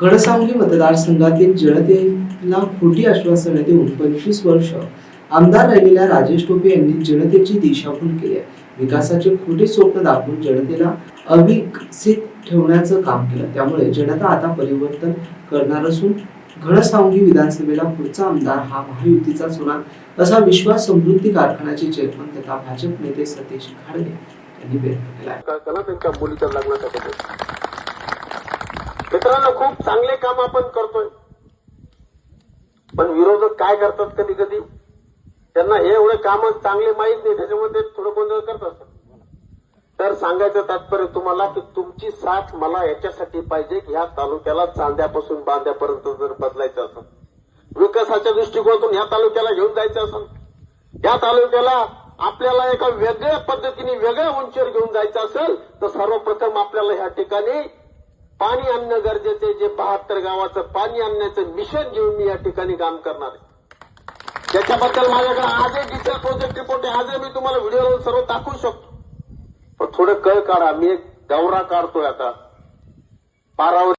घनसावंगी मतदारसंघातील जनतेला खोटी आश्वासनं देऊन पंचवीस वर्ष आमदार राहिलेल्या राजेश टोपे यांनी जनतेची दिशाभूल केली आहे. विकासाचे खोटे स्वप्न दाखवून जनतेला अविकसित ठेवण्याचं काम केलं. त्यामुळे जनता आता परिवर्तन करणार असून घडसावंगी विधानसभेला पुढचा आमदार हा महायुतीचाच होणार असा विश्वास समृद्धी कारखान्याचे चेअरमन तथा भाजप नेते सतीश खाडगे यांनी व्यक्त केला आहे का- कला त्यांच्या मुलीच्या लग्नासाठी मित्रांनो खूप चांगले काम आपण करतोय. पण विरोधक काय करतात कधी कधी त्यांना हे एवढे काम चांगले माहीत नाही त्याच्यामुळे ते थोडं गोंधळ करत असतात. तर सांगायचं तात्पर्य तुम्हाला की तुमची साथ मला याच्यासाठी पाहिजे की ह्या तालुक्याला चांद्यापासून बांध्यापर्यंत जर बदलायचं असेल विकासाच्या दृष्टिकोनातून ह्या तालुक्याला घेऊन जायचं असेल या तालुक्याला आपल्याला एका वेगळ्या पद्धतीने वेगळ्या उंचीवर घेऊन जायचं असेल तर सर्वप्रथम आपल्याला ह्या ठिकाणी पाणी आणणं गरजेचे जे बहात्तर गावाचं पाणी आणण्याचं मिशन घेऊन मी या ठिकाणी काम करणार आहे. त्याच्याबद्दल माझ्याकडे आजही डिटेल प्रोजेक्ट रिपोर्ट आहे. आजही मी तुम्हाला व्हिडिओ सर्व दाखवू शकतो. पण थोडं कळ काढा. मी एक दौरा काढतोय आता. पारावर